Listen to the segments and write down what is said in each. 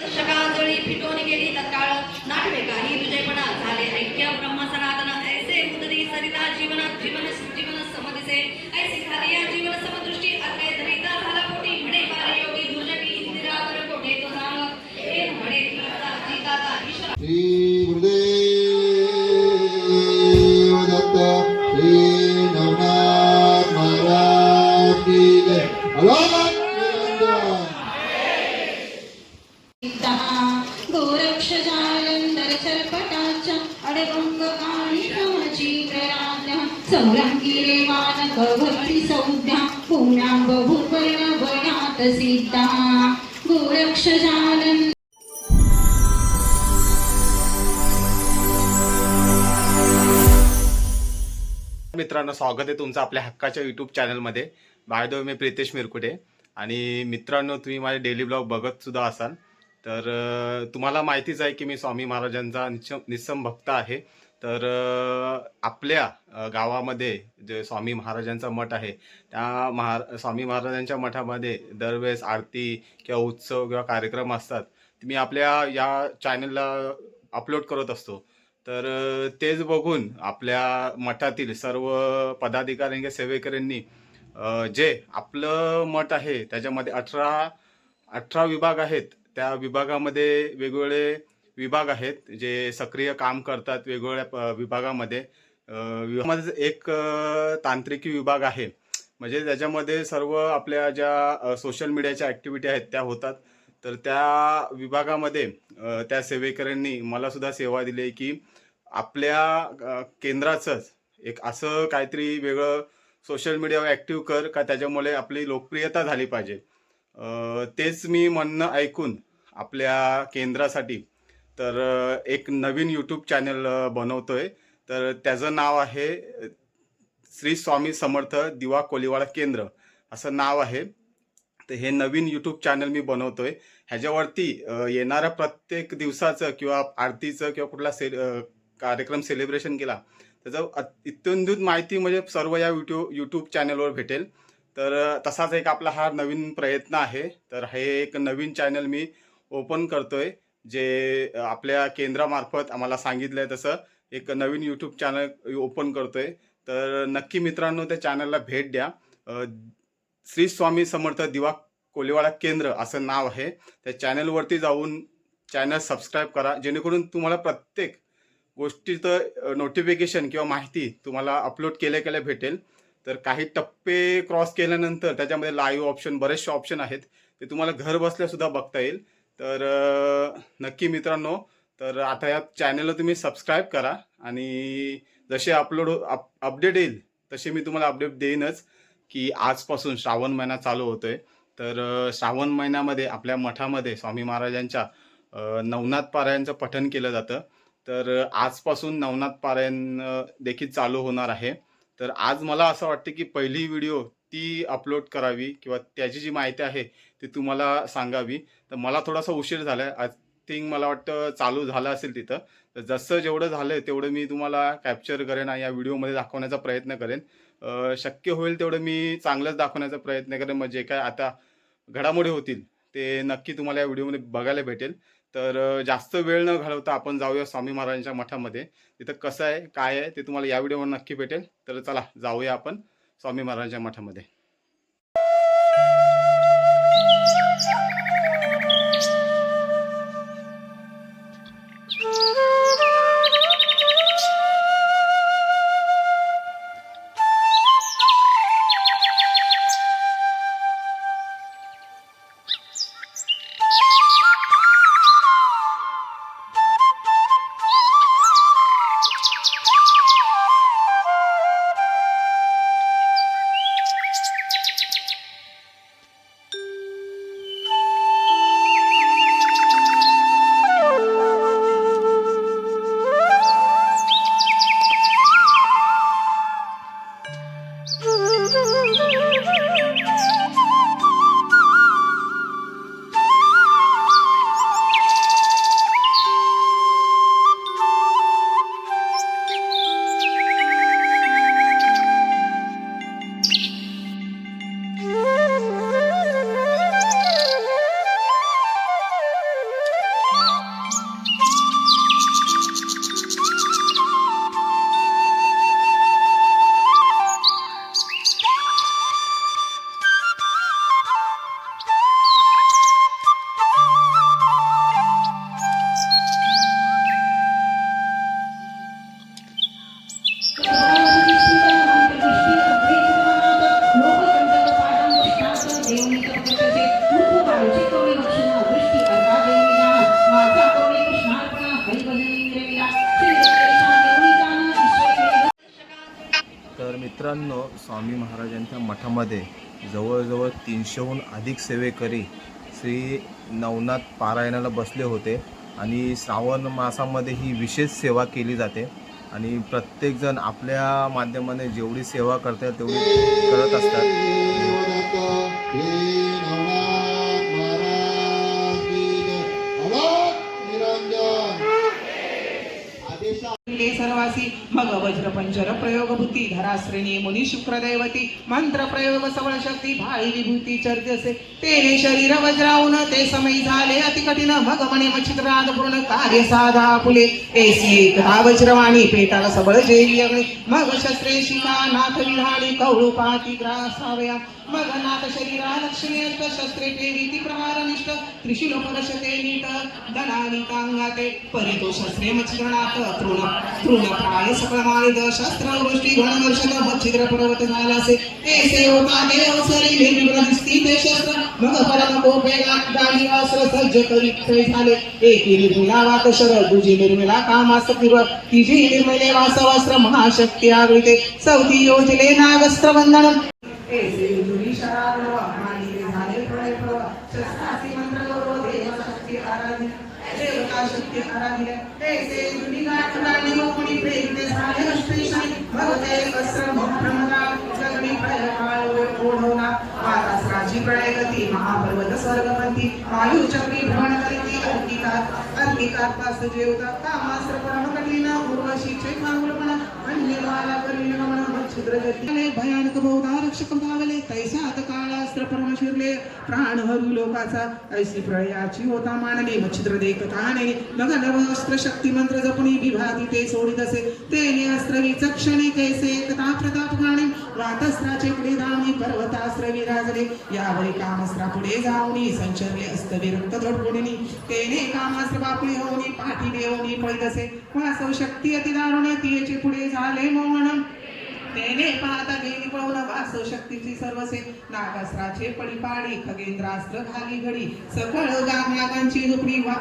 शकाजळी फिटून गेली तत्काळ नाटवे काही तुझेपणा झाले. ऐक्य ब्रह्म सनातन. ऐसे उदरी सरिता जीवन जीवन जीवन समदिसे ऐसे खाली या जीवन समदृष्टी सिद्धा मित्रांनो स्वागत आहे तुमचं आपल्या हक्काच्या यूट्यूब चॅनलमध्ये बायदो मी प्रितेश मिरकुटे. आणि मित्रांनो तुम्ही माझे डेली ब्लॉग बघत सुद्धा असाल. तर तुम्हाला माहितीच आहे की मी स्वामी महाराजांचा निश्च निस्सम भक्त आहे. तर आपल्या गावामध्ये जे स्वामी महाराजांचा मठ आहे त्या महा स्वामी महाराजांच्या मठामध्ये दरवेळेस आरती किंवा उत्सव किंवा कार्यक्रम असतात. मी आपल्या या चॅनलला अपलोड करत असतो. तर तेच बघून आपल्या मठातील सर्व पदाधिकारी किंवा सेवेकऱ्यांनी जे आपलं मठ आहे त्याच्यामध्ये अठरा अठरा विभाग आहेत त्या विभागामध्ये वेगवेगळे विभाग आहेत जे सक्रिय काम करतात वेगवेगळ्या प- विभागामध्ये. विभागामध्ये एक तांत्रिकी विभाग आहे. म्हणजे त्याच्यामध्ये सर्व आपल्या ज्या सोशल मीडियाच्या ॲक्टिव्हिटी आहेत त्या होतात. तर त्या विभागामध्ये त्या सेवेकऱ्यांनी मला सुद्धा सेवा दिली आहे की आपल्या केंद्राचंच एक असं काहीतरी वेगळं सोशल मीडियावर ॲक्टिव्ह कर का त्याच्यामुळे आपली लोकप्रियता झाली पाहिजे. तेच मी म्हणणं ऐकून आपल्या केंद्रासाठी. तर एक नवीन यूट्यूब चॅनल बनवतो आहे तर त्याचं नाव आहे श्री स्वामी समर्थ दिवा कोलिवाडा केंद्र. असं नाव आहे. तर हे नवीन यूट्यूब चॅनल मी बनवतो आहे ह्याच्यावरती येणाऱ्या प्रत्येक दिवसाचं किंवा आरतीचं किंवा कुठला से कार्यक्रम सेलिब्रेशन केला त्याचं अत- माहिती म्हणजे सर्व या यूट्यूब यूट्यूब चॅनलवर भेटेल. तर तसाच एक आपला हा नवीन प्रयत्न आहे. तर हे एक नवीन चॅनल मी ओपन करतोय जे आपल्या केंद्रामार्फत आम्हाला सांगितलं आहे तसं. एक नवीन यूट्यूब चॅनल ओपन करतोय. तर नक्की मित्रांनो त्या चॅनलला भेट द्या. श्री स्वामी समर्थ दिवा कोलिवाडा केंद्र असं नाव आहे. त्या चॅनलवरती जाऊन चॅनल सबस्क्राईब करा. जेणेकरून तुम्हाला प्रत्येक गोष्टीचं नोटिफिकेशन किंवा माहिती तुम्हाला अपलोड केल्या केल्या भेटेल. तर काही टप्पे क्रॉस केल्यानंतर त्याच्यामध्ये लाईव्ह ऑप्शन बरेचसे ऑप्शन आहेत. ते तुम्हाला घर बसल्यासुद्धा बघता येईल. तर नक्की मित्रांनो तर आता या चॅनलला तुम्ही सबस्क्राईब करा आणि जसे अपलोड अप अपडेट येईल तसे मी तुम्हाला अपडेट देईनच की आजपासून श्रावण महिना चालू होतोय. तर श्रावण महिन्यामध्ये आपल्या मठामध्ये स्वामी महाराजांच्या नवनाथ पारायणचं पठण केलं जातं. तर आजपासून नवनाथ पारायण देखील चालू होणार आहे. तर आज मला असं वाटतं की पहिली व्हिडिओ ती अपलोड करावी किंवा त्याची जी माहिती आहे ती तुम्हाला सांगावी. तर मला थोडासा उशीर झाला आहे आय थिंक मला वाटतं चालू झालं असेल तिथं. तर जसं जेवढं झालं तेवढं मी तुम्हाला कॅप्चर करेन या व्हिडिओमध्ये दाखवण्याचा प्रयत्न करेन. शक्य होईल तेवढं मी चांगलंच दाखवण्याचा प्रयत्न करेन. म्हणजे काय आता घडामोडी होतील ते नक्की तुम्हाला या व्हिडिओमध्ये बघायला भेटेल. तर जास्त वेळ न घालवता आपण जाऊया स्वामी महाराजांच्या मठामध्ये. तिथं कसं आहे काय आहे ते तुम्हाला या व्हिडिओवर नक्की भेटेल. तर चला जाऊया आपण स्वामी महाराजांच्या मठामध्ये. मठामध्ये जवळजवळ तीनशेहून अधिक सेवेकरी श्री नवनाथ पारायणाला बसले होते आणि श्रावण मासामध्ये ही विशेष सेवा केली जाते. आणि प्रत्येकजण आपल्या माध्यमाने जेवढी सेवा करतात तेवढी करत असतात. सर्वासी मग वज्र पंचर प्रयोग बुद्धी धरा मुनी शुक्र दैवती मंत्र प्रयोग सवळ शक्ती भाई विभूती चर्चसे तेने शरीर वज्राऊन ते समय झाले अति कठीण मग म्हणे मच्छिद्राद पूर्ण कार्य साधा फुले एसी एकदा वज्रवाणी पेटाला सबळ जेवी अग्नी मग शस्त्रे शिका नाथ विहाणी कवळू पाती ग्रासावया मग नाथ शरीरा लक्ष्मी अष्ट शस्त्रे प्रेरिती प्रहार निष्ठ त्रिशूल परशते नीट दनानी कांगाते परितो शस्त्रे मच्छिद्रनाथ तृण तृण प्राय सकळ माळित शस्त्र वृष्टी घनवर्षण मच्छिद्र पर्वत झालासे ऐसे होता देव सरी निर्विघ्न दिसती ते शस्त्र मग परम कोपेगा गाली अस्त्र सज्ज करीत ते झाले. एकी निर्मिला वात शर दुजी निर्मिला कामास किव तिजी निर्मिले वासवस्त्र महाशक्ती आवृते. चौथी योजले नागस्त्र वंदनम महापर्वत स्वर्गपंथी वायू चक्री भ्रमण करीती अंकिकात अंकिकात पास जेवता कामास्त्र परम कठीण उर्वशी चैमांगुलपणा अन्यमाला करीन गमन भयानक बहुधा रक्षक भावले तैसात काळास्त्र परम शिरले प्राण हरू लोकाचा ऐसी प्रयाची होता मानली मच्छिद्र देखताने नग नवस्त्र शक्ती मंत्र जपणी विभाती ते सोडित असे तेने अस्त्र विचक्षणे कैसे एकता प्रताप गाणे वातस्त्राचे पुढे धावणी पर्वतास्त्र विराजले यावरी कामस्त्रा पुढे जाऊनी संचरले अस्त्र विरक्त धडपडीनी तेने कामास्त्र बापळे होऊनी पाठी देऊनी पळीत असे वासव शक्ती अति दारुणे तिचे पुढे झाले मौन तेने पाहता गेली पळवून वासव शक्तीची सर्वसे नागास्त्राचे पडीपाडी खगेंद्रास्त्र खाली घडी सकळ गांगागांची झोपडी वा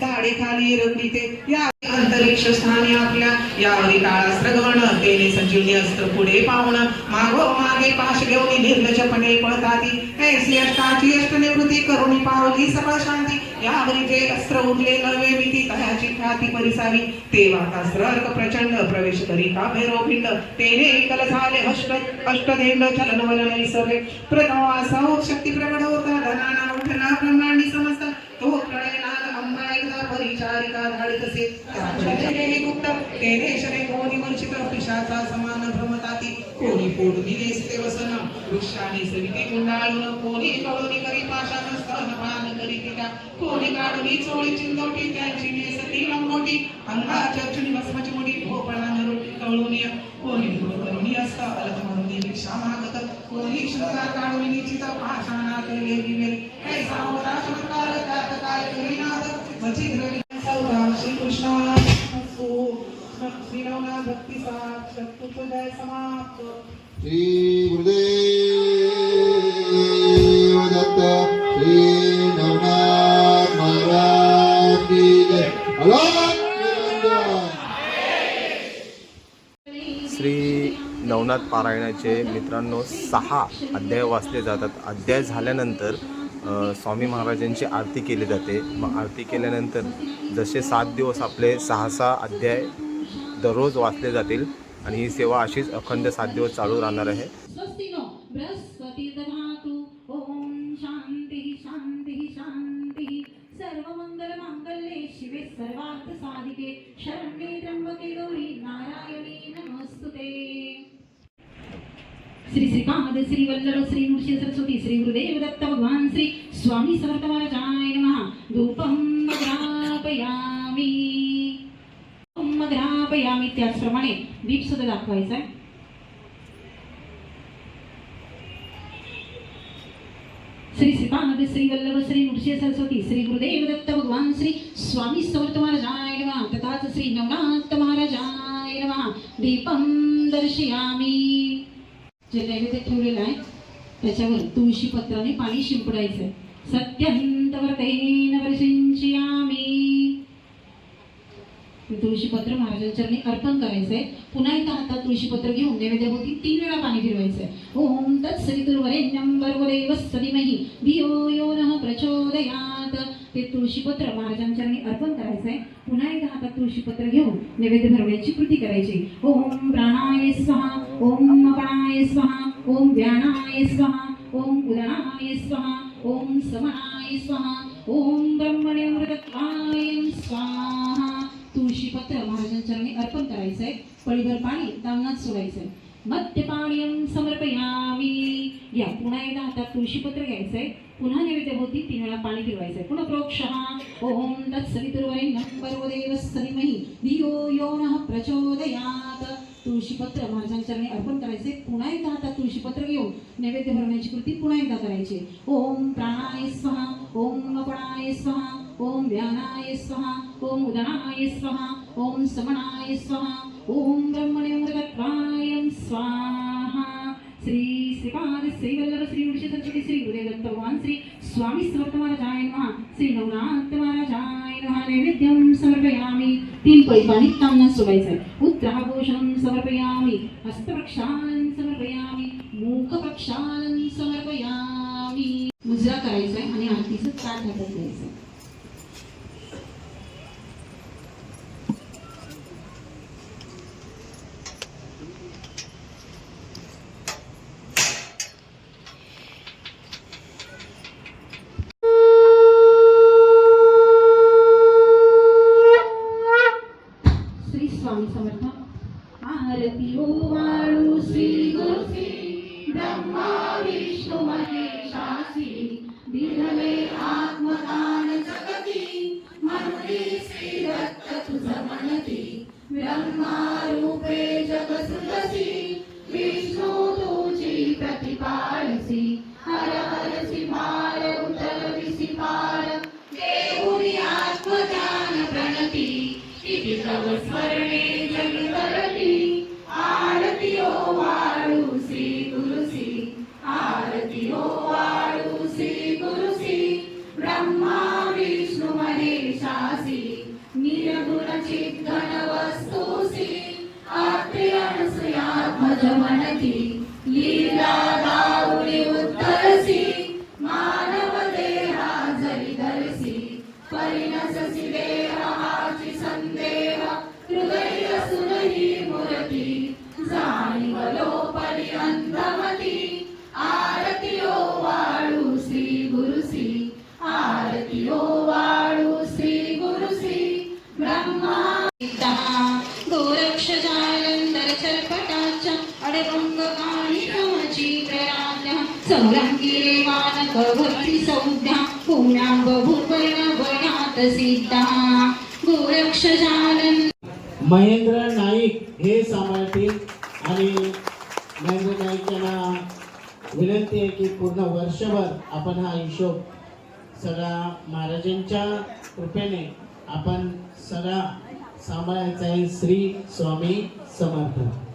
दाडे खाली रंगली ते. या अंतरिक्ष स्थानी आपल्या यावरी काळास्त्र गवण तेने संजीवनी अस्त्र पुढे पाहुण मागो मागे पाश घेऊन निर्लजपणे पळताती. ऐसी अष्टाची अष्टनिवृत्ती करुणी पावली सकळ शांती. यावरी जे अस्त्र उरले नवे मिती तयाची ख्याती परिसावी. ते वातास्त्र अर्क प्रचंड प्रवेश करी. का भैरव भिंड तेने एकल झाले अष्ट अष्टधेंड चलन वलन विसरले प्रथम शक्ती प्रकट होता धनाना उठला ब्रह्मांडी समजता तो प्रळय नाद अंबा एकदा परिचारिका धाडित असे. गुप्त तेने शरे कोणी वंचित पिशाचा समान भ्रम कोणी पोडणी नेसते वसन वृक्षाने सविते गुंडाळून कोणी कळोनी करी पाशान स्तनपान करी तिला कोणी काढली चोळी चिंदोटी त्यांची नेसती लंगोटी अंगाच्या चुनी भस्माची मोठी भोपळा नरोटी कळूनी कोणी धूळ करुणी असता अलग म्हणून भिक्षा मागत कोणी शृंगार काढून निश्चित पाषाणात लेवी मेली कैसा होता चमत्कार त्यात काय करीनाथ मच्छिद्र श्री गुरुदेव दत्त श्री नवनाथ महाराज की जय. श्री नवनाथ पारायणाचे मित्रांनो सहा अध्याय वाचले जातात अध्याय झाल्यानंतर स्वामी महाराजांची आरती केली जाते मग आरती केल्यानंतर जसे सात दिवस आपले सहा सहा अध्याय दररोज वाचले जातील आणि ही सेवा अशीच अखंड सात दिवस चालू राहणार आहे. स्वस्ति शांति शांति श्री श्रीपाद श्री वल्लभ श्री नृसिंह सरस्वती श्री गुरुदेव दत्त भगवान श्री स्वामी समर्थ महाराजाय नमः. धूपं प्रापया त्याचप्रमाणे दीप सुद्धा दाखवायचा आहे श्री श्रीपाद श्री वल्लभ श्री नृसिंह सरस्वती श्री गुरुदेव दत्त भगवान श्री स्वामी समर्थ महाराजाय नमः. तथाच श्री नवनाथ महाराजाय नमः. दीपम दर्शयामी. जे नैवेद्य ठेवलेलं आहे त्याच्यावर तुळशी पत्राने पाणी शिंपडायचं सत्यंत सत्यंतवर्तेन वर्षिंचयामी. तुळशीपत्र महाराजांच्या चरणी अर्पण करायचंय. पुन्हा इथं हातात तुळशीपत्र घेऊन नैवेद्याभोवती तीन वेळा पाणी फिरवायचंय. ओम तत्सवितुर्वरेण्यं वरवरेव सदिमही भियो यो नः प्रचोदयात. ते तुळशीपत्र महाराजांच्या चरणी अर्पण करायचंय. पुन्हा एकदा हातात तुळशीपत्र घेऊन नैवेद्य भरवण्याची कृती करायची. ओम प्राणाय स्वाहा ओम अपणाय स्वाहा ओम व्यानाय स्वाहा ओम उदनाय स्वाहा ओम समनाय स्वाहा ओम ब्रह्मणे मृतत्वाय स्वाहा. तुळशीपत्र महाराजांच्या चरणी अर्पण करायचंय. पळीभर पाणी दामनात सोडायचंय. मध्यपाणीयं समर्पयामी. या पुन्हा एकदा हातात तुळशीपत्र घ्यायचंय. पुन्हा नैवेद्यभोवती तीन वेळा पाणी फिरवायचंय. पुन्हा प्रोक्षः ओम तत्सवितुर्वरेण्यं पर्वदेव सनिमही धियो यो नः प्रचोदयात. तुळशीपत्र महाराजांच्या अर्पण करायचे पुन्हा एकदा हातात तुळशीपत्र घेऊन नैवेद्य भरवण्याची कृती पुन्हा एकदा करायची. ओम प्राणाय स्वाहा. ओम अपणाय स्वाहा. ओम ध्यानाय स्वाहा ओम उदनाय स्वाहा ओम समणाय स्वाहा ओम ब्रह्मणे मृगत्वाय स्वाहा। श्री श्रीपाद श्री वल्लभ श्री वृषभ श्री गुरुदत्त दत्त भगवान श्री स्वामी समर्थ महाराजाय नमः श्री नवनाथ महाराजाय नमः। नैवेद्यं समर्पयामि। तीन पळी पाणी तांबण्यात सोडायचंय उत्तराभूषणं समर्पयामि। हस्तप्रक्षालन समर्पयामि। मुखप्रक्षालन समर्पयामि। मुजरा करायचंय आणि आरतीचं ताट हातात घ्यायचंय श्री स्वामी समर्थ आरती ओ श्री गुरु ब्रह्मा महेशासी आत्मदान जगती श्री दत्त तुझ म्हणती ब्रह्मा रूपे तुझी समरांगी रेवान भक्ती संज्ञा पुण्यां भूपर्ण वयात महेंद्र नाईक हे सांभाळतील आणि महेंद्र नाईक यांना विनंती आहे की पूर्ण वर्षभर आपण हा हिशोब सगळा महाराजांच्या कृपेने आपण सगळा सांभाळायचा आहे श्री स्वामी समर्थ.